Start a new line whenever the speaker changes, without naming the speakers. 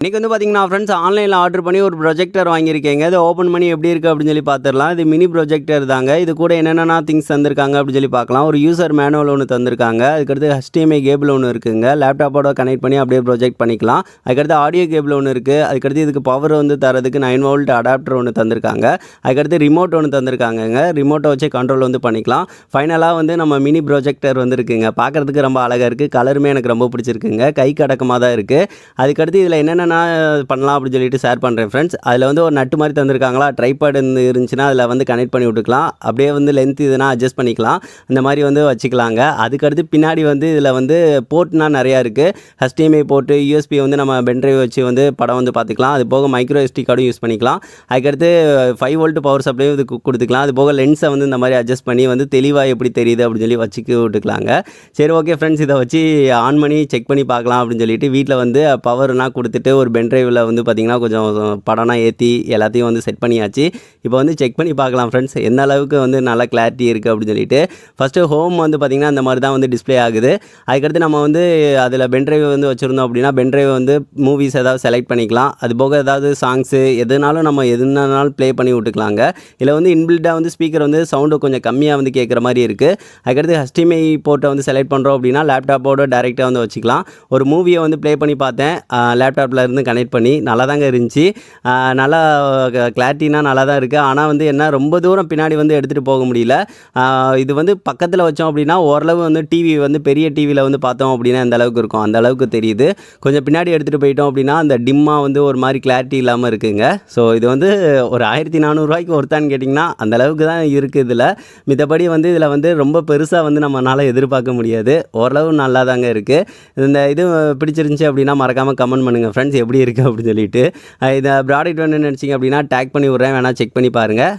இன்றைக்கி வந்து பார்த்தீங்கன்னா ஃப்ரெண்ட்ஸ் ஆன்லைனில் ஆர்டர் பண்ணி ஒரு ப்ரொஜெக்டர் வாங்கியிருக்கேங்க. இது ஓப்பன் பண்ணி எப்படி இருக்குது அப்படின்னு சொல்லி பார்த்துடலாம் இது மினி ப்ரொஜெக்டர் தாங்க. இது கூட என்னென்ன திங்ஸ் தந்திருக்காங்க அப்படின்னு சொல்லி பார்க்கலாம் ஒரு யூசர் மேனுவல் ஒன்று தந்திருக்காங்க. அதுக்கடுத்து HDMI கேபிள் ஒன்று இருக்குங்க. லேப்டாப்போட கனெக்ட் பண்ணி அப்படியே ப்ரொஜெக்ட் பண்ணிக்கலாம். அதுக்கடுத்து ஆடியோ கேபிள் ஒன்று இருக்குது அதுக்கடுத்து இதுக்கு பவர் வந்து தரதுக்கு நைன் வோல்ட் அடாப்டர் ஒன்று தந்திருக்காங்க. அதுக்கடுத்து ரிமோட் ஒன்று தந்திருக்காங்கங்க. ரிமோட்டை வச்சு கண்ட்ரோல் வந்து பண்ணிக்கலாம். ஃபைனலாக வந்து நம்ம மினி ப்ரொஜெக்டர் வந்துருக்குங்க. பார்க்குறதுக்கு ரொம்ப அழகாக இருக்குது கலருமே எனக்கு ரொம்ப பிடிச்சிருக்குங்க. கை கடக்கமாக தான் இருக்குது அதுக்கடுத்து இதில் என்னென்ன நான் பண்ணலாம் அப்படின்னு சொல்லிட்டு ஷேர் பண்ணுறேன் ஃப்ரெண்ட்ஸ் அதில் வந்து ஒரு நட்டு மாதிரி தந்திருக்காங்களா? ட்ரைபாட் இருந்துச்சுன்னா அதில் வந்து கனெக்ட் பண்ணி விட்டுக்கலாம். அப்படியே வந்து லென்த் இதுனா அட்ஜஸ்ட் பண்ணிக்கலாம். இந்த மாதிரி வந்து வச்சுக்கலாங்க. அதுக்கடுத்து பின்னாடி வந்து இதில் வந்து போர்ட்னா நிறையா இருக்குது HDMI போர்ட்டு யூஎஸ்பி வந்து நம்ம பென்ட்ரைவ் வச்சு வந்து படம் வந்து பார்த்துக்கலாம். அது போக மைக்ரோ எஸ்டி கார்டும் யூஸ் பண்ணிக்கலாம். அதுக்கடுத்து ஃபைவ் வோல்ட் பவர் சப்ளையும் இது கொடுத்துக்கலாம். அது போக லென்ஸை வந்து இந்த மாதிரி அட்ஜஸ்ட் பண்ணி வந்து தெளிவாக எப்படி தெரியுது அப்படின்னு சொல்லி வச்சுக்க விட்டுக்கலாங்க. சரி ஓகே ஃப்ரெண்ட்ஸ் இதை வச்சு ஆன் பண்ணி செக் பண்ணி பார்க்கலாம் அப்படின்னு சொல்லிட்டு வீட்டில் வந்து பவர்னால் கொடுத்துட்டு ஒரு பென்ட்ரைவில் வந்து பார்த்திங்கன்னா கொஞ்சம் படம்லாம் ஏற்றி எல்லாத்தையும் வந்து செட் பண்ணியாச்சு. இப்போ வந்து செக் பண்ணி பார்க்கலாம் ஃப்ரெண்ட்ஸ் எந்த அளவுக்கு வந்து நல்லா கிளாரிட்டி இருக்குது அப்படின்னு சொல்லிட்டு. ஃபஸ்ட்டு ஹோம் வந்து பார்த்திங்கன்னா இந்த மாதிரி தான் வந்து டிஸ்ப்ளே ஆகுது. அதுக்கடுத்து நம்ம வந்து அதில் பென்ட்ரைவ் வந்து வச்சுருந்தோம் அப்படின்னா பென்ட்ரைவ் வந்து மூவிஸ் ஏதாவது செலக்ட் பண்ணிக்கலாம். அது போக ஏதாவது சாங்ஸு எதுனாலும் நம்ம எதுனாலும் ப்ளே பண்ணி விட்டுக்கலாங்க. இதில் வந்து இன்பில்டாக வந்து ஸ்பீக்கர் வந்து சவுண்டு கொஞ்சம் கம்மியாக வந்து கேட்குற மாதிரி இருக்குது அதுக்கடுத்து ஹஸ்டிமை போர்ட்டை வந்து செலக்ட் பண்ணுறோம் அப்படின்னா லேப்டாப்போட டேரெக்டாக வந்து வச்சுக்கலாம். ஒரு மூவியை வந்து ப்ளே பண்ணி பார்த்தேன். லேப்டாப்பில் இருந்து கனெக்ட் பண்ணி நல்லா தாங்க இருந்துச்சு நல்லா கிளாரிட்டினா நல்லா தான் இருக்குது ஆனால் வந்து என்ன ரொம்ப தூரம் பின்னாடி வந்து எடுத்துகிட்டு போக முடியல. இது வந்து பக்கத்தில் வச்சோம் அப்படின்னா ஓரளவு வந்து டிவி வந்து பெரிய டிவியில் வந்து பார்த்தோம் அப்படின்னா அந்த அளவுக்கு இருக்கும். அந்த அளவுக்கு தெரியுது. கொஞ்சம் பின்னாடி எடுத்துகிட்டு போயிட்டோம் அப்படின்னா அந்த டிம்மாக வந்து ஒரு மாதிரி கிளாரிட்டி இல்லாமல் இருக்குங்க. ஸோ இது வந்து ஒரு ஆயிரத்தி நானூறுரூவாய்க்கு ஒருத்தான்னு கேட்டிங்கன்னா அந்த அளவுக்கு தான் இருக்குது இதில். மித்தபடி வந்து இதில் வந்து ரொம்ப பெருசாக வந்து நம்மளால் எதிர்பார்க்க முடியாது. ஓரளவு நல்லா தாங்க இருக்குது இந்த இது பிடிச்சிருந்துச்சி அப்படின்னா மறக்காமல் கமெண்ட் பண்ணுங்கள் ஃப்ரெண்ட்ஸ் எப்படி இருக்குது அப்படின்னு சொல்லிட்டு. இந்த ப்ராடக்ட் வேணும்னு நினச்சிங்க அப்படின்னா டேக் பண்ணி விட்றேன். வேணால் செக் பண்ணி பாருங்கள்